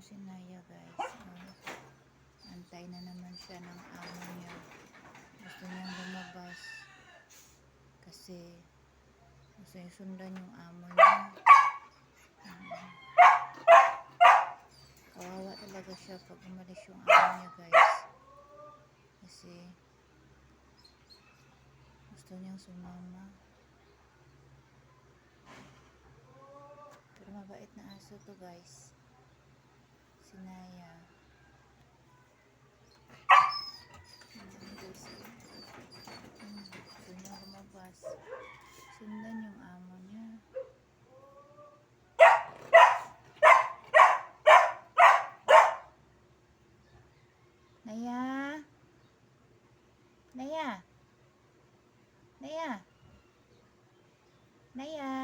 nyo si Naya guys. Oh, antay na naman siya ng amo niya. Gusto niyang lumabas. Kasi gusto niya sundan yung amo niya. Mm. Kawawa talaga siya pag umalis yung amo niya guys. Kasi gusto niyang sumama. Pero mabait na aso to guys si Naya. Gusto lumabas. Sundan yung amo niya. Naya? Naya? Naya? Naya?